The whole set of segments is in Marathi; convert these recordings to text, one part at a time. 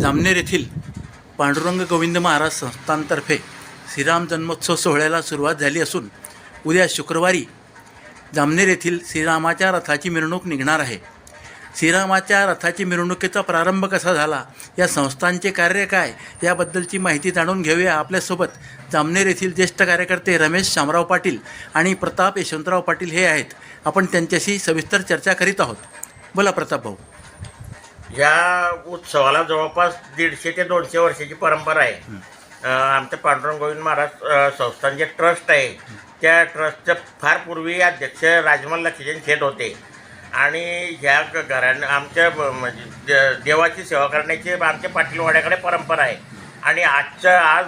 जामनेर येथील पांडुरंग गोविंद महाराज संस्थांतर्फे श्रीराम जन्मोत्सव सोहळ्याला सुरुवात झाली असून उद्या शुक्रवारी जामनेर येथील श्रीरामाच्या रथाची मिरवणूक निघणार आहे. श्रीरामाच्या रथाची मिरवणुकीचा प्रारंभ कसा झाला? या संस्थांचे कार्य काय? याबद्दलची माहिती जाणून घेऊया आपल्यासोबत जामनेर येथील ज्येष्ठ कार्यकर्ते रमेश शामराव पाटील आणि प्रताप यशवंतराव पाटील हे आहेत. आपण त्यांच्याशी सविस्तर चर्चा करीत आहोत. बोला प्रताप भाऊ. या उत्सवाला जवळपास दीडशे ते दोनशे वर्षाची परंपरा आहे. अ, आमच्या पांडुरंग गोविंद महाराज संस्थान जे ट्रस्ट आहे त्या ट्रस्टचे फार पूर्वी अध्यक्ष राजमल लक्ष्मण शेठ होते. आणि ह्या घराने आमच्या म्हणजे देवाची सेवा करण्याची आमच्या पाटीलवाड्याकडे परंपरा आहे. आणि आजचं आज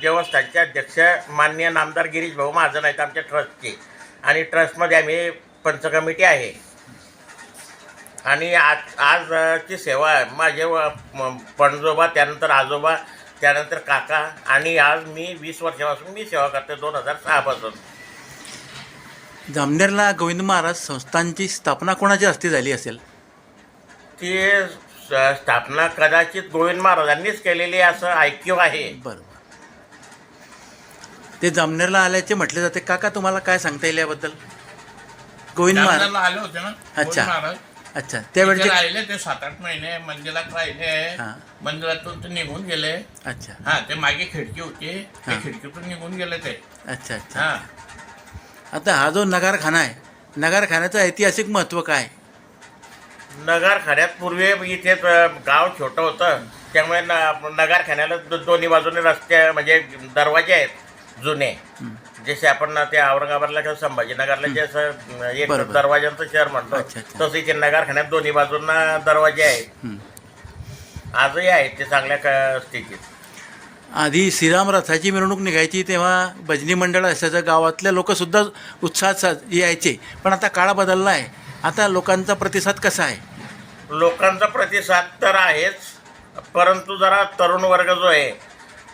देवस्थानचे अध्यक्ष मान्य नामदार गिरीश भाऊ महाजन आहेत आमच्या ट्रस्टचे. आणि ट्रस्टमध्ये आम्ही पंच कमिटी आहे. आणि आज आजची सेवा आहे. माझे पणजोबा त्यानंतर आजोबा त्यानंतर काका आणि आज मी वीस वर्षापासून मी सेवा करते दोन हजार सहापासून. जामनेरला गोविंद महाराज संस्थांची स्थापना कोणाच्या हस्ते झाली असेल? ती स्थापना कदाचित गोविंद महाराजांनीच केलेली असं ऐक्य आहे. बरोबर. ते जामनेरला आल्याचे म्हटले जाते. काका तुम्हाला काय सांगता येईल याबद्दल? गोविंद महाराज. आले होते ना अच्छा. अच्छा. तिथे त्यावेळचे राहिले ते सात आठ महिने मंदिरात राहिले. हा. मंदिरातून ते निघून गेले. अच्छा. हा ते मागे खिडकी होती. हा. खिडकीतून निघून गेले ते. अच्छा अच्छा. हा. आता हा जो नगारखाना आहे नगारखान्याचं ऐतिहासिक महत्त्व काय? नगारखान्यात पूर्वी इथे गाव छोटं होतं. त्यामुळे न नगारखान्याला दो- दोन्ही बाजूने रस्ते म्हणजे दरवाजे आहेत जुने. जसे आपण ते औरंगाबादला किंवा संभाजीनगरला जे असं एक बरोबर. दरवाजांचं शहर म्हणतो अच्छा, अच्छा. तसं इथे नगारखान्यात दोन्ही बाजूंना दरवाजे आहेत हं. आजही आहेत ते चांगल्या क- स्थितीत आधी श्रीराम रथाची मिरवणूक निघायची तेव्हा भजनी मंडळ असायचं गावातल्या लोकसुद्धा उत्साहात साज यायचे पण आता काळ बदलला आहे आता लोकांचा प्रतिसाद कसा आहे लोकांचा प्रतिसाद तर आहेच परंतु जरा तरुण वर्ग जो आहे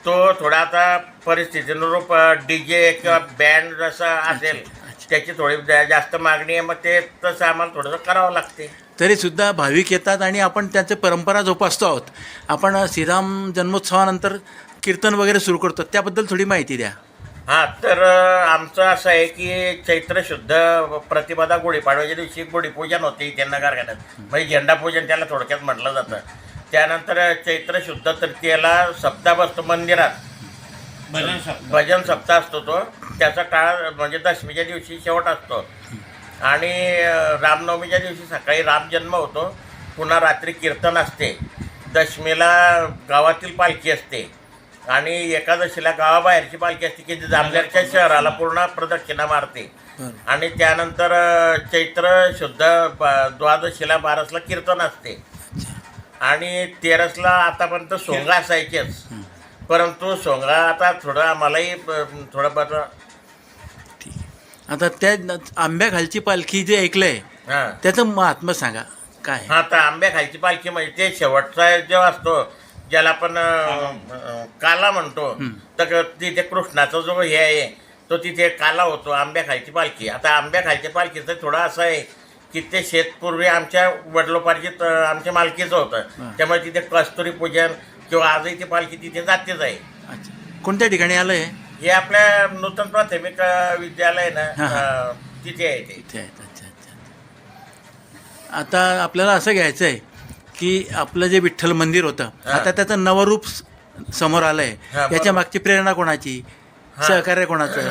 तो थोडा आता परिस्थितीनुरूप डी जे किंवा बँड जसा असेल. त्याची थोडी जास्त मागणी आहे मग ते तसं आम्हाला थोडंसं करावं लागते. तरीसुद्धा भाविक येतात आणि आपण त्यांचे परंपरा जोपासतो आहोत. आपण श्रीराम जन्मोत्सवानंतर कीर्तन वगैरे सुरू करतो त्याबद्दल थोडी माहिती द्या. हां तर आमचं असं आहे की चैत्र शुद्ध प्रतिपदा गुढीपाडव्याच्या दिवशी गुढीपूजन होते इथे नगरखान्यात म्हणजे झेंडापूजन त्याला थोडक्यात म्हटलं जातं. त्यानंतर चैत्र शुद्ध तृतीयेला बसतो मंदिरात भजन सप्ताह. असतो तो. त्याचा काळ म्हणजे दशमीच्या दिवशी शेवट असतो. आणि रामनवमीच्या दिवशी सकाळी रामजन्म होतो. पुन्हा रात्री कीर्तन असते. दशमीला गावातील पालखी असते. आणि एकादशीला गावाबाहेरची पालखी असते की जी जामनेरच्या शहराला पूर्ण प्रदक्षिणा मारते. आणि त्यानंतर चैत्र शुद्ध द्वादशीला बारसला कीर्तन असते. आणि तेरसला आतापर्यंत सोंगा असायचेच. परंतु सोंगा आता थोडं आम्हालाही ब- थोडं बरं ठीक आहे आता त्या न- आंब्याखालची पालखी जे ऐकलंय हां. त्याचं महात्मा सांगा काय? हा तर आंब्या खायची पालखी म्हणजे ते शेवटचा जो असतो ज्याला आपण काला म्हणतो तर तिथे कृष्णाचा जो हे आहे तो तिथे काला होतो आंब्या खायची पालखी. आता आंब्या खायची पालखीचं थोडं असं आहे की ते शेतपूर्वी आमच्या वडिलोपार्जित आमच्या मालकीचं होतं. त्यामुळे तिथे कस्तुरी पूजन किंवा आजही ती पालखी तिथे जातेच आहे. अच्छा. कोणत्या ठिकाणी आलं आहे हे आपल्या नूतन प्राथमिक अं, विद्यालय ना हा, हा. अं, तिथे आहे ते. इथे आहेत. अच्छा अच्छा आता आपल्याला असं घ्यायचं आहे की आपलं जे विठ्ठल मंदिर होतं. आता त्याचं नवरूप स- समोर आलं आहे हा, याच्या. मागची प्रेरणा कोणाची. सहकार्य कोणाचं?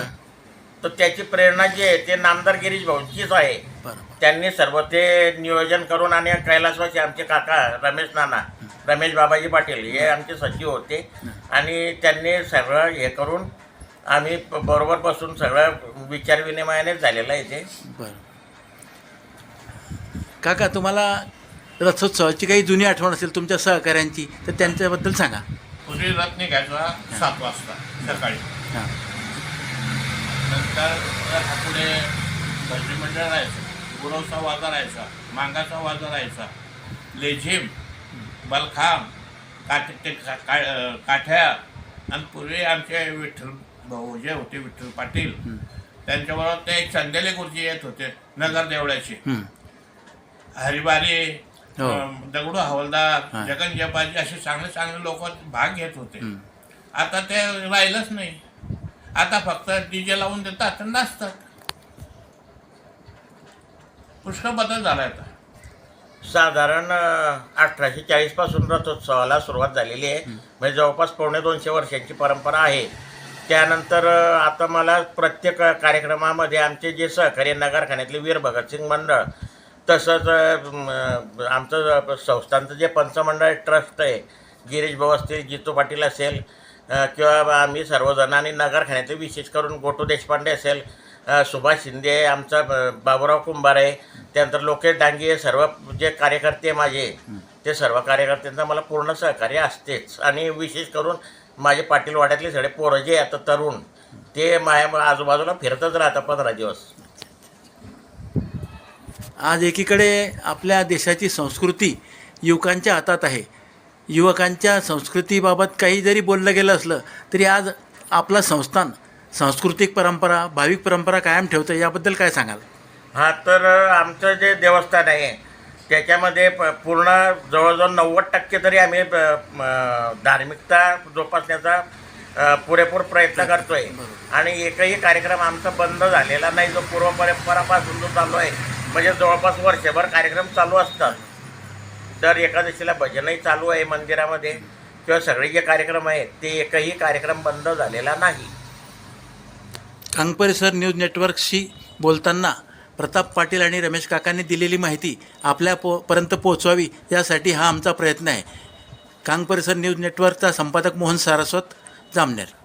तर त्याची प्रेरणा जी आहे ते नामदार गिरीश भाऊंचीच आहे. बरोबर. त्यांनी सर्व ते नियोजन करून आणि कैलासवासी आमचे काका रमेश नाना रमेश बाबाजी पाटील हे आमचे सचिव होते. आणि त्यांनी सगळं हे करून आम्ही प- बरोबर बसून सगळं विचारविनिमयानेच झालेलं आहे ते. बरं. काका तुम्हाला रथोत्सवाची काही जुनी आठवण असेल तुमच्या सहकाऱ्यांची तर त्यांच्याबद्दल सांगा. पूर्वी रथ निघायचा सात वाजता सकाळी. हां. नंतर पुढे भजनी मंडळ राहायचं गुरवचा वाजा राहायचा मांगाचा वाजा राहायचा लेझिम बलखाम काठ काठ्या आणि पूर्वी आमचे विठ्ठल भाऊ जे होते विठ्ठल पाटील त्यांच्याबरोबर ते चंदेले गुरुजी येत होते नगर देवळाचे हं. हरिबारी हो. दगडू हवालदार. जगन जपाजी असे चांगले चांगले लोक भाग घेत होते. आता ते राहिलंच नाही. आता फक्त डीजे लावून देतात नाचतात. पुष्कळ बदल झाला आता. साधारण अठराशे चाळीसपासून रथोत्सवाला सुरुवात झालेली आहे. म्हणजे जवळपास पावणे दोनशे वर्षांची परंपरा आहे. त्यानंतर आता मला प्रत्येक कार्यक्रमामध्ये आमचे जे सहकारी नगरखान्यातले वीर भगतसिंग मंडळ तसंच आमचं संस्थांचं जे पंचमंडळ ट्रस्ट आहे गिरीश भाऊ असतील जितू पाटील असेल किंवा आम्ही सर्वजण आणि नगरखान्यातले विशेष करून गोटू देशपांडे असेल सुभाष शिंदे आहे, आमचा बाबुराव कुंभार आहे त्यानंतर लोकेश डांगे हे सर्व जे कार्यकर्ते माझे ते सर्व कार्यकर्त्यांचा मला पूर्ण सहकार्य असतेच. आणि विशेष करून माझे पाटील वाड्यातले सगळे पोरं जे आता तरुण ते माझ्या आजूबाजूला फिरतच राहतात पंधरा दिवस. आज एकीकडे आपल्या देशाची संस्कृती युवकांच्या हातात आहे. युवकांच्या संस्कृतीबाबत काही जरी बोललं गेलं असलं तरी आज आपलं संस्थान सांस्कृतिक परंपरा भाविक परंपरा कायम ठेवतं याबद्दल काय सांगाल? हा तर आमचं जे देवस्थान आहे त्याच्यामध्ये प- पूर्ण जवळजवळ नव्वद टक्के तरी आम्ही धार्मिकता जोपासण्याचा पुरेपूर प्रयत्न करतो आहे आणि एकही कार्यक्रम आमचा बंद झालेला नाही जो पूर्व परंपरापासून जो चालू आहे म्हणजे जवळपास वर्षभर कार्यक्रम चालू असतात. दर एकादशीला भजनही चालू आहे मंदिरामध्ये किंवा सगळे जे कार्यक्रम आहेत ते एकही कार्यक्रम बंद झालेला नाही. कांग परिसर न्यूज नेटवर्कशी बोलताना प्रताप पाटील आणि रमेश काकांनी दिलेली माहिती आपल्या पो पर्यंत पोहोचवावी यासाठी हा आमचा प्रयत्न आहे. कांग परिसर न्यूज नेटवर्कचा संपादक मोहन सारस्वत जामनेर.